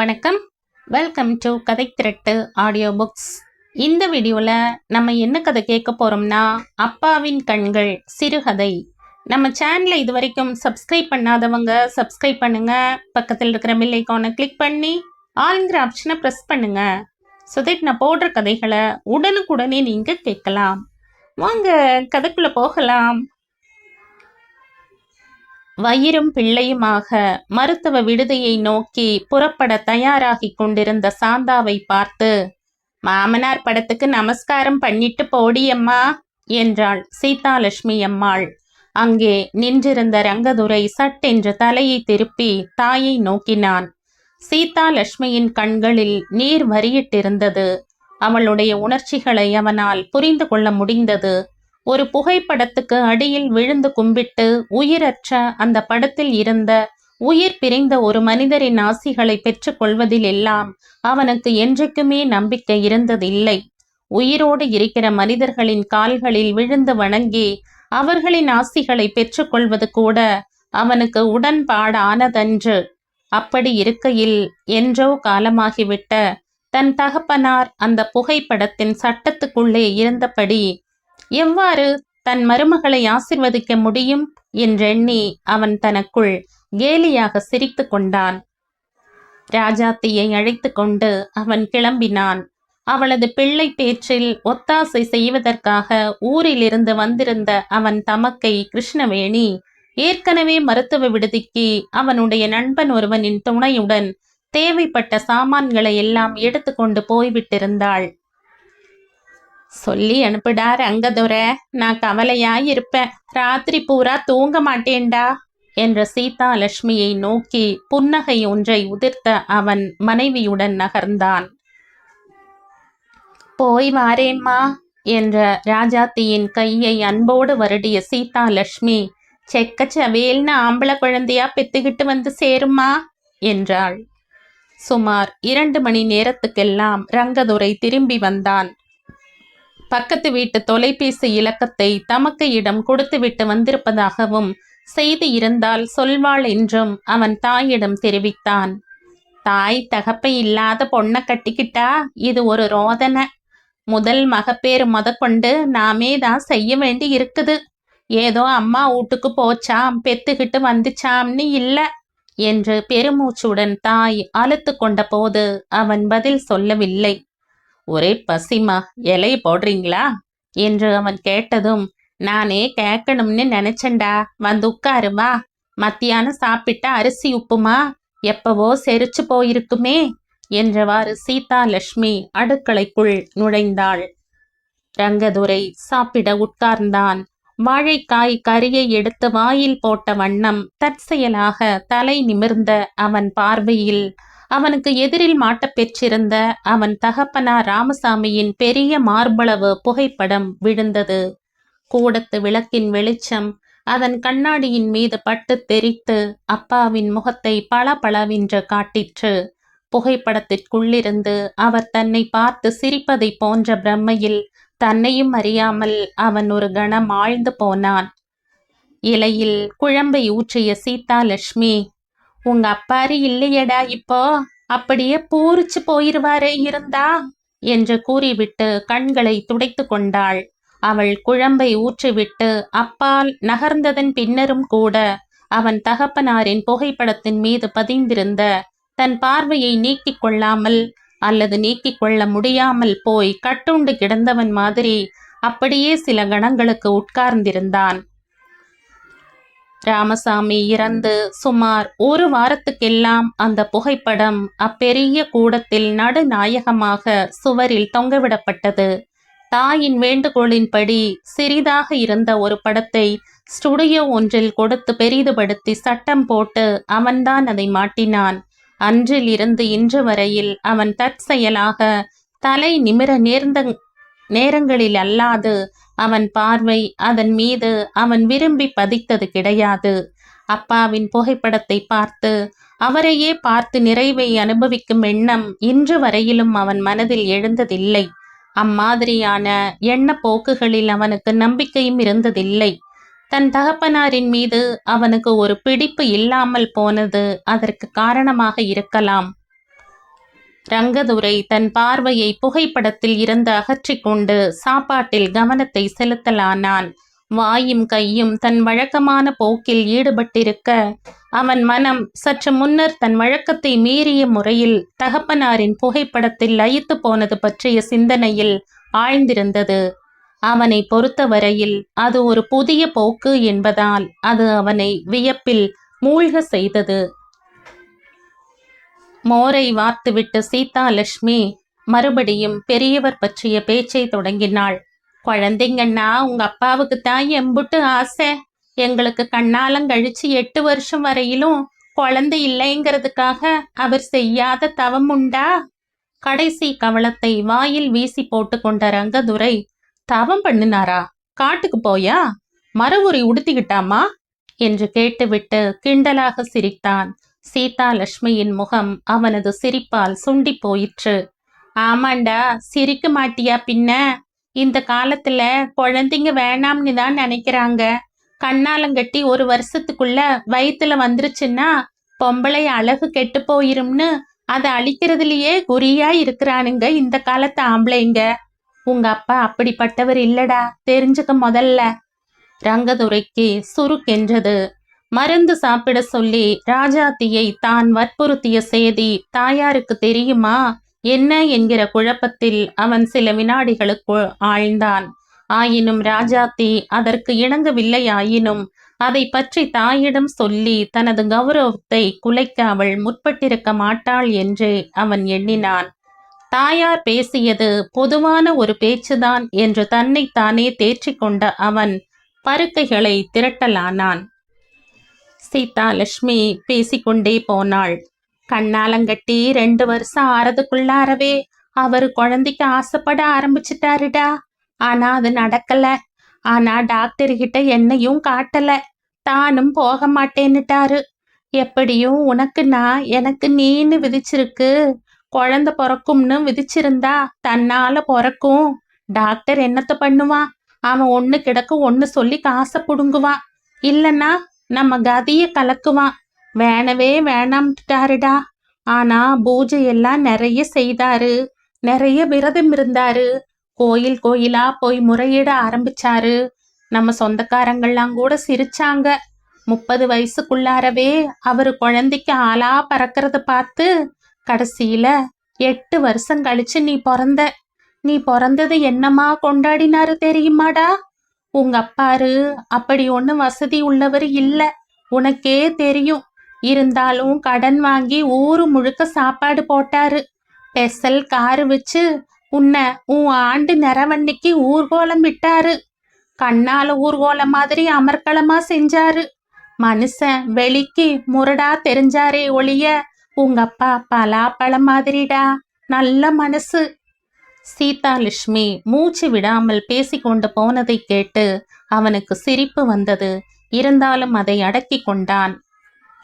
வணக்கம். Welcome to கதை திரட்டு audio books இந்த வீடியோவில் நம்ம என்ன கதை கேட்க போகிறோம்னா அப்பாவின் கண்கள் சிறுகதை. நம்ம சேனலை இது வரைக்கும் சப்ஸ்கிரைப் பண்ணாதவங்க சப்ஸ்கிரைப் பண்ணுங்கள் பக்கத்தில் இருக்கிற மில் ஐக்கானை கிளிக் பண்ணி ஆளுங்கிற ஆப்ஷனை ப்ரெஸ் பண்ணுங்கள் ஸோ தட் நான் போடுற கதைகளை உடனுக்குடனே நீங்கள் கேட்கலாம். வாங்க கதைக்குள்ளே போகலாம். வயிறும் பிள்ளையுமாக மருத்துவ விடுதியை நோக்கி புறப்பட தயாராகிக் கொண்டிருந்த சாந்தாவை பார்த்து மாமனார் படத்துக்கு நமஸ்காரம் பண்ணிட்டு போடியம்மா என்றாள் சீதாலட்சுமி அம்மாள். அங்கே நின்றிருந்த ரங்கதுரை சட்டென்று தலையை திருப்பி தாயை நோக்கினான். சீதாலட்சுமியின் கண்களில் நீர் வரியிட்டிருந்தது அவளுடைய உணர்ச்சிகளை அவனால் புரிந்து கொள்ள முடிந்தது. ஒரு புகைப்படத்துக்கு அடியில் விழுந்து கும்பிட்டு உயிரற்ற அந்த படத்தில் இருந்த உயிர் பிரிந்த ஒரு மனிதரின் ஆசிகளை பெற்றுக்கொள்வதில் எல்லாம் அவனுக்கு என்றைக்குமே நம்பிக்கை இருந்ததில்லை. உயிரோடு இருக்கிற மனிதர்களின் கால்களில் விழுந்து வணங்கி அவர்களின் ஆசிகளை பெற்றுக்கொள்வது கூட அவனுக்கு உடன்பாடானதன்று. அப்படி இருக்கையில் என்றோ காலமாகிவிட்ட தன் தகப்பனார் அந்த புகைப்படத்தின் சட்டத்துக்குள்ளே இருந்தபடி எவ்வாறு தன் மருமகளை ஆசிர்வதிக்க முடியும் என்றெண்ணி அவன் தனக்குள் கேலியாக சிரித்து கொண்டான். ராஜாத்தியை அழைத்து கொண்டு அவன் கிளம்பினான். அவளது பிள்ளை பேச்சில் ஒத்தாசை செய்வதற்காக ஊரிலிருந்து வந்திருந்த அவன் தமக்கை கிருஷ்ணவேணி ஏற்கனவே மருத்துவ விடுதிக்கு அவனுடைய நண்பன் ஒருவனின் துணையுடன் தேவைப்பட்ட சாமான்களை எல்லாம் எடுத்துக்கொண்டு போய்விட்டிருந்தாள். சொல்லி அனுப்புடா ரங்கதுரை நான் கவலையாய் இருப்பேன் ராத்திரி பூரா தூங்க மாட்டேன்டா என்ற சீதா லட்சுமியை நோக்கி புன்னகை ஒன்றை உதிர்த்த அவன் மனைவியுடன் நகர்ந்தான். போய் வாரேம்மா என்ற ராஜாத்தியின் கையை அன்போடு வருடிய சீதா லட்சுமி செக்கச்சவேல்னு ஆம்பளை குழந்தையா பெத்துக்கிட்டு வந்து சேருமா என்றாள். சுமார் இரண்டு மணி நேரத்துக்கெல்லாம் ரங்கதுரை திரும்பி வந்தான். பக்கத்து வீட்டு தொலைபேசி இலக்கத்தை தமக்கையிடம் கொடுத்துவிட்டு வந்திருப்பதாகவும் செய்தி இருந்தால் சொல்வாள் என்றும் அவன் தாயிடம் தெரிவித்தான். தாய் தகப்பை இல்லாத பொண்ணை கட்டிக்கிட்டா இது ஒரு ரோதனை. முதல் மகப்பேறு முதற்கொண்டு நாமே தான் செய்ய வேண்டி இருக்குது. ஏதோ அம்மா வீட்டுக்கு போச்சாம் பெத்துக்கிட்டு வந்துச்சாம்னு இல்லை என்று பெருமூச்சுடன் தாய் அழுத்து கொண்ட போது அவன் பதில் சொல்லவில்லை. ஒரே பசிமா இலைய போடுறீங்களா? என்று அவன் கேட்டதும் நானே கேட்கணும்னு நினைச்சண்டா வந்து உட்காருமா. மத்தியானம் சாப்பிட்ட அரிசி உப்புமா? எப்பவோ செரிச்சு போயிருக்குமே என்றவாறு சீதா லட்சுமி அடுக்களைக்குள் நுழைந்தாள். ரங்கதுரை சாப்பிட உட்கார்ந்தான். வாழைக்காய் கரியை எடுத்து வாயில் போட்ட வண்ணம் தற்செயலாக தலை நிமிர்ந்த அவன் பார்வையில் அவனுக்கு எதிரில் மாட்டப் பெற்றிருந்த அவன் தகப்பனா ராமசாமியின் பெரிய மார்பளவு புகைப்படம் விழுந்தது. கூடத்து விளக்கின் வெளிச்சம் அதன் கண்ணாடியின் மீது பட்டு தெரித்து அப்பாவின் முகத்தை பளபளவென்று காட்டிற்று. புகைப்படத்திற்குள்ளிருந்து அவர் தன்னை பார்த்து சிரிப்பதை போன்ற பிரம்மையில் தன்னையும் அறியாமல் அவன் ஒரு கணம் ஆழ்ந்து போனான். இலையில் குழம்பை ஊற்றிய சீதா லட்சுமி உங்க அப்பாரு இல்லையடா இப்போ? அப்படியே பூரிச்சு போயிருவாரே இருந்தா? என்று கூறிவிட்டு கண்களை துடைத்து கொண்டாள். அவள் குழம்பை ஊற்றிவிட்டு அப்பால் நகர்ந்ததன் பின்னரும் கூட அவன் தகப்பனாரின் புகைப்படத்தின் மீது பதிந்திருந்த தன் பார்வையை நீக்கிக் கொள்ளாமல் அல்லது நீக்கிக் கொள்ள முடியாமல் போய் கட்டுண்டு கிடந்தவன் மாதிரி அப்படியே சில கணங்களுக்கு உட்கார்ந்திருந்தான். ராமசாமி இறந்து சுமார் ஒரு வாரத்துக்கெல்லாம் அந்த புகைப்படம் அப்பெரிய கூடத்தில் நடுநாயகமாக சுவரில் தொங்கவிடப்பட்டது. தாயின் வேண்டுகோளின்படி சிறிதாக இருந்த ஒரு படத்தை ஸ்டுடியோ ஒன்றில் கொடுத்து பெரிதுபடுத்தி சட்டம் போட்டு அவன்தான் அதை மாட்டினான். அன்றில் இருந்து இன்று வரையில் அவன் தற்செயலாக தலை நிமிர நேர்ந்த நேரங்களில் அல்லாது அவன் பார்வை அதன் மீது அவன் விரும்பி பதித்தது கிடையாது. அப்பாவின் புகைப்படத்தை பார்த்து அவரையே பார்த்து நிறைவை அனுபவிக்கும் எண்ணம் இன்று வரையிலும் அவன் மனதில் எழுந்ததில்லை. அம்மாதிரியான எண்ண போக்குகளில் அவனுக்கு நம்பிக்கையும் இருந்ததில்லை. தன் தகப்பனாரின் மீது அவனுக்கு ஒரு பிடிப்பு இல்லாமல் போனது அதற்கு காரணமாக இருக்கலாம். ரங்கதுரை தன் பார்வையை புகைப்படத்தில் இருந்து அகற்றிக் கொண்டு சாப்பாட்டில் கவனத்தை செலுத்தலானான். வாயும் கையும் தன் வழக்கமான போக்கில் ஈடுபட்டிருக்க அவன் மனம் சற்று முன்னர் தன் வழக்கத்தை மீறிய முறையில் தகப்பனாரின் புகைப்படத்தில் லயித்து போனது பற்றிய சிந்தனையில் ஆழ்ந்திருந்தது. அவனை பொறுத்தவரையில் அது ஒரு புதிய போக்கு என்பதால் அது அவனை வியப்பில் மூழ்க செய்தது. மோரை வார்த்துவிட்டு சீதா லட்சுமி மறுபடியும் பெரியவர் பற்றிய பேச்சை தொடங்கினாள். குழந்தைங்கன்னா உங்க அப்பாவுக்கு தான் எம்புட்டு ஆசை. எங்களுக்கு கண்ணாலம் கழிச்சு எட்டு வருஷம் வரையிலும் குழந்தை இல்லைங்கிறதுக்காக அவர் செய்யாத தவம் உண்டா? கடைசி கவளத்தை வாயில் வீசி போட்டு கொண்ட ரங்கதுரை தவம் பண்ணினாரா? காட்டுக்கு போயா? மரவுரி உடுத்திக்கிட்டாமா? என்று கேட்டுவிட்டு கிண்டலாக சிரித்தான். சீதா லட்சுமியின் முகம் அவனது சிரிப்பால் சுண்டி போயிற்று ஆமாண்டா சிரிக்க மாட்டியா பின்ன? இந்த காலத்துல குழந்தைங்க வேணாம்னு தான் நினைக்கிறாங்க. கண்ணாலங்கட்டி ஒரு வருஷத்துக்குள்ள வயித்துல வந்துருச்சுன்னா பொம்பளை அழகு கெட்டு போயிரும்னு அதை அழிக்கிறதுலயே குறியா இருக்கிறானுங்க இந்த காலத்து ஆம்பளைங்க. உங்க அப்பா அப்படிப்பட்டவர் இல்லடா தெரிஞ்சுக்க முதல்ல. ரங்கதுரைக்கு சுருக்கென்றது மருந்து சாப்பிட சொல்லி ராஜாத்தியை தான் வற்புறுத்திய செய்தி தாயாருக்கு தெரியுமா? என்ன என்கிற குழப்பத்தில் அவன் சில வினாடிகளுக்குள் ஆழ்ந்தான். ஆயினும் ராஜாத்தி அதற்கு இணங்கவில்லையாயினும் அதை பற்றி தாயிடம் சொல்லி தனது கௌரவத்தை குலைக்க அவள் முற்பட்டிருக்க மாட்டாள் என்றே அவன் எண்ணினான். தாயார் பேசியது பொதுவான ஒரு பேச்சுதான் என்று தன்னைத்தானே தேற்றிக் கொண்ட அவன் பருக்கைகளை திரட்டலானான். சீதா லட்சுமி பேசிக்கொண்டே போனாள். கண்ணாலங்கட்டி ரெண்டு வருஷம் ஆறதுக்குள்ளாரவே அவர் குழந்தைக்கு ஆசைப்பட ஆரம்பிச்சிட்டாருடா. ஆனா அது நடக்கல. ஆனா டாக்டர் கிட்ட என்னையும் காட்டல. தானும் போக மாட்டேன்னுட்டாரு. எப்படியும் உனக்கு நான் எனக்கு நீன்னு விதிச்சிருக்கு. குழந்தை பிறக்கும்னு விதிச்சிருந்தா தன்னால பிறக்கும். டாக்டர் என்னத்த பண்ணுவான்? அவன் ஒன்னு கிடக்கு ஒன்னு சொல்லி காசை புடுங்குவான். இல்லைன்னா நம்ம கதிய கலக்குவான். வேணவே வேணாம்ட்டாருடா. ஆனா பூஜை எல்லாம் நிறைய செய்தாரு. நிறைய விரதம் இருந்தாரு. கோயில் கோயிலா போய் முறையிட ஆரம்பிச்சாரு. நம்ம சொந்தக்காரங்கள்லாம் கூட சிரிச்சாங்க. முப்பது வயசுக்குள்ளாரவே அவர் குழந்தைக்கு ஆளா பறக்கிறத பார்த்து கடைசியில எட்டு வருஷம் கழிச்சு நீ பிறந்த. நீ பிறந்தது என்னமா கொண்டாடினாரு தெரியுமாடா? உங்க அப்பாரு அப்படி ஒன்றும் வசதி உள்ளவர் இல்ல. உனக்கே தெரியும். இருந்தாலும் கடன் வாங்கி ஊரு முழுக்க சாப்பாடு போட்டாரு. பெசல் காரு வச்சு உன்னை உன் ஆண்டு நிறவன்னைக்கு ஊர்கோலம் விட்டாரு. கண்ணால ஊர்கோலம் மாதிரி அமர்க்களமா செஞ்சாரு. மனுஷன் வெளிக்கு முரடா தெரிஞ்சாரே ஒளிய உங்க அப்பா பலாப்பழம் மாதிரிடா. நல்ல மனசு. சீதாலட்சுமி மூச்சு விடாமல் பேசிக்கொண்டு போனதை கேட்டு அவனுக்கு சிரிப்பு வந்தது. இருந்தாலும் அதை அடக்கி கொண்டான்.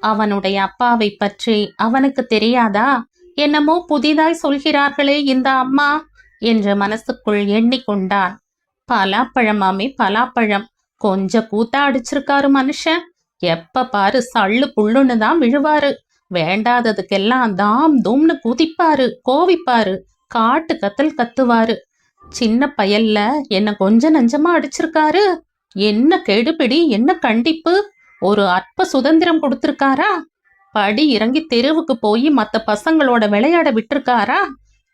அவனுடைய அப்பாவை பற்றி அவனுக்கு தெரியாதா? என்னமோ புதிதாய் சொல்கிறார்களே இந்த அம்மா என்று மனசுக்குள் எண்ணிக்கொண்டான். பலாப்பழமாமே பலாப்பழம். கொஞ்ச கூத்தா அடிச்சிருக்காரு மனுஷன். எப்ப பாரு சள்ளு புள்ளுன்னு தான் விழுவாரு. வேண்டாததுக்கெல்லாம் தாம் தூம்னு குதிப்பாரு கோவிப்பாரு. காட்டு கத்தல் கத்துவாரு. சின்ன பயல்ல என்ன கொஞ்ச நஞ்சமா அடிச்சிருக்காரு. என்ன கெடுபிடி என்ன கண்டிப்பு? ஒரு அற்ப சுதந்திரம் கொடுத்திருக்காரா? படி இறங்கி தெருவுக்கு போய் மத்த பசங்களோட விளையாட விட்டுருக்காரா?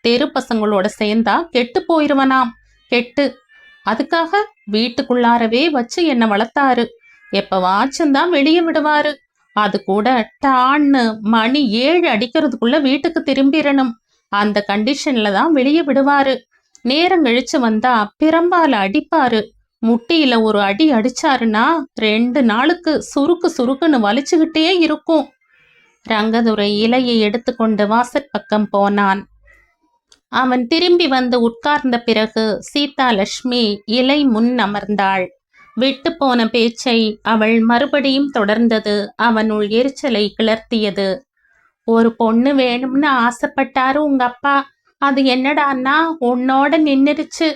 தெரு பசங்களோட சேர்ந்தா கெட்டு போயிருவனாம். கெட்டு. அதுக்காக வீட்டுக்குள்ளாரவே வச்சு என்ன வளர்த்தாரு. எப்பவாச்சும் தான் வெளியே விடுவாரு. அது கூட டான்னு மணி ஏழு அடிக்கிறதுக்குள்ள வீட்டுக்கு திரும்பிடணும் அந்த கண்டிஷன்ல தான் வெளியே விடுவாரு. நேரம் கழிச்சு வந்தா பிரம்பால அடிப்பாரு. முட்டியில ஒரு அடி அடிச்சாருன்னா ரெண்டு நாளுக்கு சுருக்கு சுருக்குன்னு வலிச்சுக்கிட்டே இருக்கும். ரங்கதுரை இலையை எடுத்துக்கொண்டு வாசற்பக்கம் போனான். அவன் திரும்பி வந்து உட்கார்ந்த பிறகு சீதா லட்சுமி இலை முன் அமர்ந்தாள். விட்டு போன பேச்சை அவள் மறுபடியும் தொடர்ந்தது அவனுள் எரிச்சலை கிளர்த்தியது. ஒரு பொண்ணு வேணும்னு ஆசைப்பட்டாரு உங்க அப்பா. அது என்னடான்னா உன்னோட நின்னுருச்சு.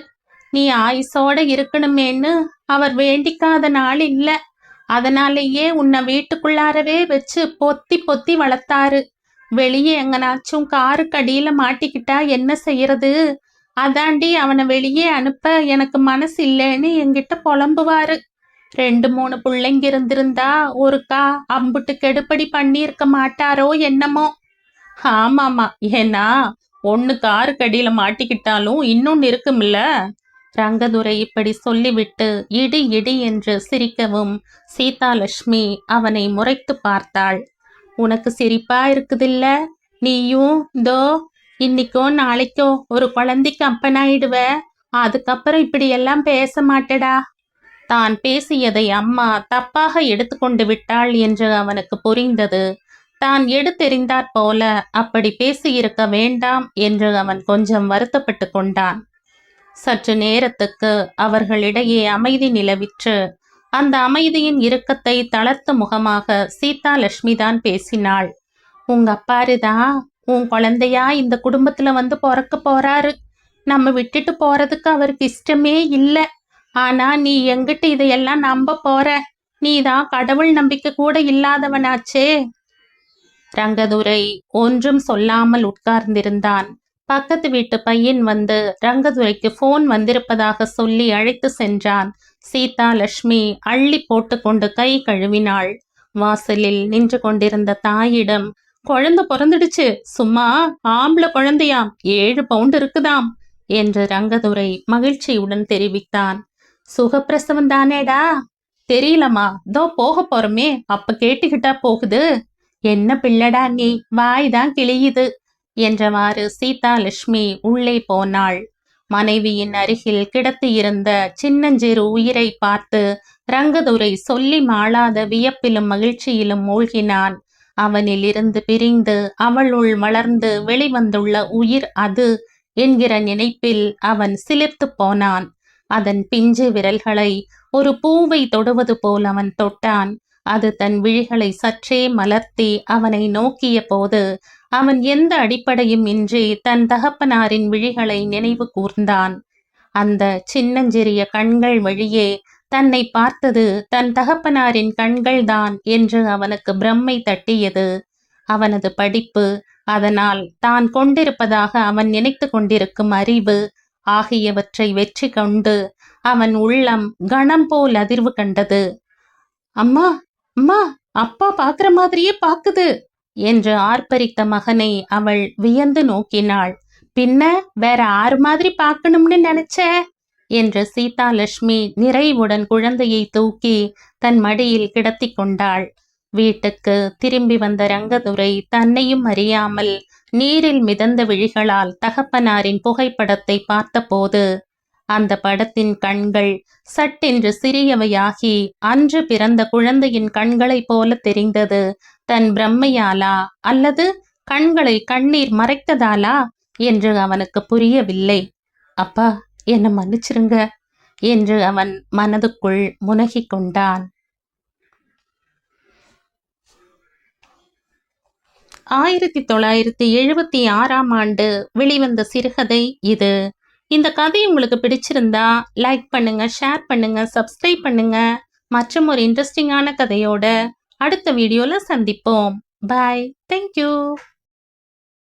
நீ ஆயுசோட இருக்கணுமேன்னு அவர் வேண்டிக்காத நாள் இல்ல. அதனாலேயே உன்னை வீட்டுக்குள்ளாரவே வச்சு பொத்தி பொத்தி வளர்த்தாரு. வெளியே எங்கனாச்சும் காருக்கு அடியில மாட்டிக்கிட்டா என்ன செய்யறது? அதாண்டி அவனை வெளியே அனுப்ப எனக்கு மனசு இல்லைன்னு என்கிட்ட புலம்புவாரு. ரெண்டு மூணு பிள்ளைங்க இருந்திருந்தா ஒருக்கா அம்புட்டு கெடுபடி பண்ணியிருக்க மாட்டாரோ என்னமோ? ஆமாமா ஏன்னா ஒன்று காருக்கு அடியில மாட்டிக்கிட்டாலும் இன்னொன்னு இருக்கும்ல? ரங்கதுரை இப்படி சொல்லிவிட்டு இடி இடி என்று சிரிக்கவும் சீதாலட்சுமி அவனை முறைத்து பார்த்தாள். உனக்கு சிரிப்பா இருக்குதில்ல? நீயும் தோ இன்னைக்கோ நாளைக்கோ ஒரு குழந்தைக்கு அப்பனாயிடுவ அதுக்கப்புறம் இப்படி எல்லாம் பேச மாட்டடா. தான் பேசியதை அம்மா தப்பாக எடுத்துக்கொண்டு விட்டாள் என்று அவனுக்கு புரிந்தது. தான் எடுத்தெறிந்தாற் போல அப்படி பேசியிருக்க வேண்டாம் என்று அவன் கொஞ்சம் வருத்தப்பட்டு கொண்டான். சற்று நேரத்துக்கு அவர்களிடையே அமைதி நிலவிற்று. அந்த அமைதியின் இறுக்கத்தை தளர்த்த முகமாக சீதா லட்சுமி தான் பேசினாள். உங்க அப்பாருதான் உன் குழந்தையா இந்த குடும்பத்துல வந்து பிறக்க போறாரு. நம்ம விட்டுட்டு போறதுக்கு அவருக்கு இஷ்டமே இல்லை. ஆனா நீ எங்கிட்ட இதையெல்லாம் நம்ப போற? நீதான் கடவுள் நம்பிக்கை கூட இல்லாதவனாச்சே. ரங்கதுரை ஒன்றும் சொல்லாமல் உட்கார்ந்திருந்தான். பக்கத்து வீட்டு பையன் வந்து ரங்கதுரைக்கு போன் வந்திருப்பதாக சொல்லி அழைத்து சென்றான். சீதா லட்சுமி அள்ளி போட்டுக்கொண்டு கை கழுவினாள். வாசலில் நின்று கொண்டிருந்த தாயிடம் குழந்தை பிறந்துடுச்சு. சும்மா ஆம்பளை குழந்தையாம். ஏழு பவுண்ட் இருக்குதாம் என்று ரங்கதுரை மகிழ்ச்சியுடன் தெரிவித்தான். சுகப்பிரசவம் தானேடா? தெரியலம்மா. தோ போக போறோமே. அப்ப கேட்டுக்கிட்டா போகுது. என்ன பிள்ளடா நீ? வாய் தான் கிளியுது என்றவாறு சீதா லட்சுமி உள்ளே போனாள். மனைவியின் அருகில் கிடத்து இருந்த சின்னஞ்சிறு உயிரை பார்த்து ரங்கதுரை சொல்லி மாளாத வியப்பிலும் மகிழ்ச்சியிலும் மூழ்கினான். அவனிலிருந்து பிரிந்து அவளுள் வளர்ந்து வெளிவந்துள்ள உயிர் அது என்கிற நினைப்பில் அவன் சிலிர்த்து போனான். அதன் பிஞ்சு விரல்களை ஒரு பூவை தொடுவது போல் அவன் தொட்டான். அது தன் விழிகளை சற்றே மலர்த்தி அவனை நோக்கிய போது அவன் எந்த அடிப்படையும் இன்றி தன் தகப்பனாரின் விழிகளை நினைவு கூர்ந்தான். அந்த சின்னஞ்சிறிய கண்கள் வழியே தன்னை பார்த்தது தன் தகப்பனாரின் கண்கள்தான் என்று அவனுக்கு பிரம்மை தட்டியது. அவனது படிப்பு அதனால் தான் கொண்டிருப்பதாக அவன் நினைத்து கொண்டிருக்கும் அறிவு ஆகியவற்றை வெற்றி கொண்டு அவன் உள்ளம் கணம் போல் அதிர்வு கண்டது. அம்மா அம்மா அப்பா பாக்குற மாதிரியே பாக்குது என்று ஆர்ப்பரித்த மகனை அவள் வியந்து நோக்கினாள். பின்ன வேற ஆறு மாதிரி பார்க்கணும்னு நினைச்ச என்று சீதாலட்சுமி நிறைவுடன் குழந்தையை தூக்கி தன் மடியில் கிடத்தி கொண்டாள். வீட்டுக்கு திரும்பி வந்த ரங்கதுரை தன்னையும் அறியாமல் நீரில் மிதந்த விழிகளால் தகப்பனாரின் புகைப்படத்தை பார்த்தபோது அந்த படத்தின் கண்கள் சட்டென்று சிறியவையாகி அன்று பிறந்த குழந்தையின் கண்களைப் போல தெரிந்தது. தன் பிரம்மையாலா அல்லது கண்களை கண்ணீர் மறைத்ததாலா என்று அவனுக்கு புரியவில்லை. அப்பா என்ன மன்னிச்சிருங்க என்று அவன் மனதுக்குள் முனகிக் கொண்டான். ஆயிரத்தி தொள்ளாயிரத்தி எழுபத்தி ஆறாம் ஆண்டு வெளிவந்த சிறுகதை இது. இந்த கதை உங்களுக்கு பிடிச்சிருந்தா லைக் பண்ணுங்க ஷேர் பண்ணுங்க சப்ஸ்கிரைப் பண்ணுங்க. மற்றும் ஒரு இன்ட்ரெஸ்டிங்கான கதையோட அடுத்த வீடியோல சந்திப்போம். Bye thank you